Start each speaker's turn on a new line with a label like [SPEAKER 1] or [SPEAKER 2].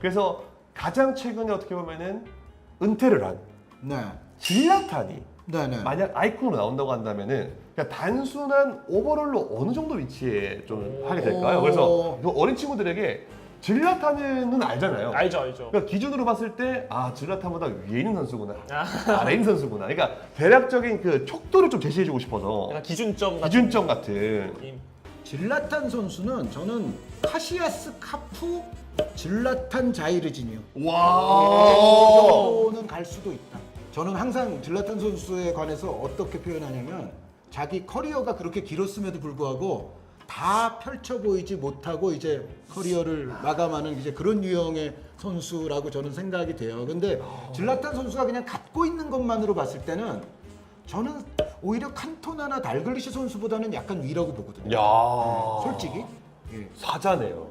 [SPEAKER 1] 그래서 가장 최근에 어떻게 보면은 은퇴를 한
[SPEAKER 2] 네.
[SPEAKER 1] 질라탄이
[SPEAKER 2] 네 네.
[SPEAKER 1] 만약 아이콘으로 나온다고 한다면은 그냥 단순한 오버롤로 어느 정도 위치에 좀 하게 될까요?
[SPEAKER 2] 오.
[SPEAKER 1] 그래서 그 어린 친구들에게 질라탄은 알잖아요.
[SPEAKER 3] 알죠, 알죠.
[SPEAKER 1] 그러니까 기준으로 봤을 때 아 질라탄보다 위에 있는 선수구나,
[SPEAKER 3] 아.
[SPEAKER 1] 아래 있는 선수구나. 그러니까 대략적인 그 촉도를 좀 제시해주고 싶어서
[SPEAKER 3] 약간 기준점 같은
[SPEAKER 1] 기준점 같은.
[SPEAKER 3] 느낌.
[SPEAKER 2] 질라탄 선수는 저는 카시아스 카프 질라탄 자이르진이요.
[SPEAKER 1] 와.
[SPEAKER 2] 정도는 갈 수도 있다. 저는 항상 질라탄 선수에 관해서 어떻게 표현하냐면 자기 커리어가 그렇게 길었음에도 불구하고 다 펼쳐 보이지 못하고 이제 커리어를 마감하는 이제 그런 유형의 선수라고 저는 생각이 돼요. 근데 질라탄 선수가 그냥 갖고 있는 것만으로 봤을 때는 저는 오히려 칸토나나 달글리시 선수보다는 약간 위라고 보거든요.
[SPEAKER 1] 야.
[SPEAKER 2] 솔직히. 예.
[SPEAKER 1] 사자네요.